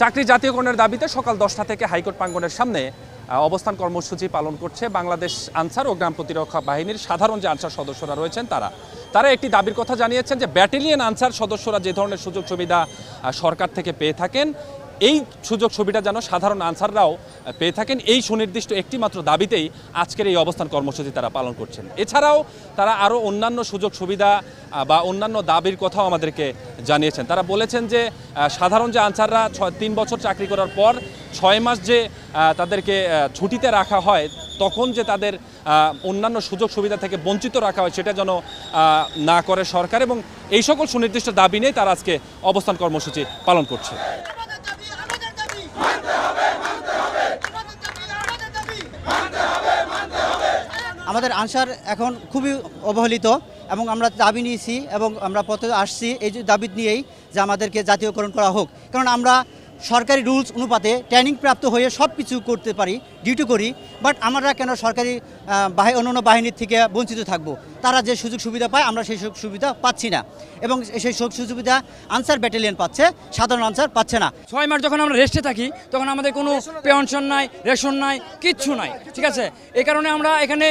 চাকরি জাতীয়করণের দাবিতে সকাল দশটা থেকে হাইকোর্ট প্রাঙ্গনের সামনে অবস্থান কর্মসূচি পালন করছে বাংলাদেশ আনসার ও গ্রাম প্রতিরক্ষা বাহিনীর সাধারণ যে আনসার সদস্যরা রয়েছেন তারা। তারা একটি দাবির কথা জানিয়েছেন যে ব্যাটেলিয়ান আনসার সদস্যরা যে ধরনের সুযোগ সুবিধা সরকার থেকে পেয়ে থাকেন এই সুযোগ সুবিধা যেন সাধারণ আনসাররাও পেয়ে থাকেন, এই সুনির্দিষ্ট একটি মাত্র দাবিতেই আজকের এই অবস্থান কর্মসূচি তারা পালন করছেন। এছাড়াও তারা আরও অন্যান্য সুযোগ সুবিধা বা অন্যান্য দাবির কথাও আমাদেরকে জানিয়েছেন। তারা বলেছেন যে সাধারণ যে আনসাররা তিন বছর চাকরি করার পর ছয় মাস যে তাদেরকে ছুটিতে রাখা হয়, তখন যে তাদের অন্যান্য সুযোগ সুবিধা থেকে বঞ্চিত রাখা হয় সেটা যেন না করে সরকার এবং এই সকল সুনির্দিষ্ট দাবি নিয়ে তারা আজকে অবস্থান কর্মসূচি পালন করছে আমাদের দাবি আমাদের দাবি মানতে হবে মানতে হবে আমাদের দাবি আমাদের দাবি আমাদের আনসার এখন খুবই অবহেলিত এবং আমরা দাবি নিয়েছি এবং আমরা পথে আসছি এই দাবি নিয়েই যে আমাদেরকে জাতীয়করণ করা হোক। কারণ আমরা সরকারি রুলস অনুপাতে ট্রেনিং প্রাপ্ত হয়ে সব কিছু করতে পারি ডিউটি করি বাট আমরা কেন সরকারি বাহি, অন্যান্য বাহিনীর থেকে বঞ্চিত থাকব? তারা যে সুযোগ সুবিধা পায়, আমরা সেই সুযোগ সুবিধা পাচ্ছি না। এবং সেই সুযোগ সুবিধা আনসার ব্যাটালিয়ন পাচ্ছে, সাধারণ আনসার পাচ্ছে না। ছয় মাস যখন আমরা রেস্টে থাকি, তখন আমাদের কোনো পেনশন নাই রেশন নাই, কিচ্ছু নাই, ঠিক আছে? এই কারণে আমরা এখানে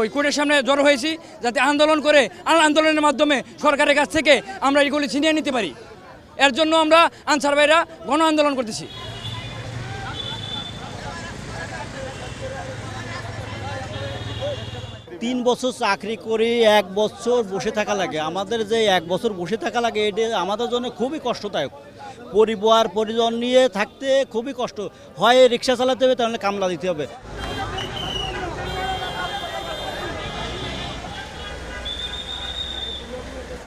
ওই কোর্টের সামনে জড়ো হয়েছি, যাতে আন্দোলন করে আন্দোলনের মাধ্যমে সরকারের কাছ থেকে আমরা এগুলি ছিনিয়ে নিতে পারি। এর জন্য আমরা আনসার ভাইরা গণ আন্দোলন করতেছি। তিন বছর চাকরি করে, এক বছর বসে থাকা লাগে। আমাদের যে এক বছর বসে থাকা লাগে, এটা আমাদের জন্য খুবই কষ্টদায়ক। পরিবার, পরিজন নিয়ে থাকতে খুবই কষ্ট। হয় রিক্সা চালাতে হবে, তাহলে কামলা দিতে হবে।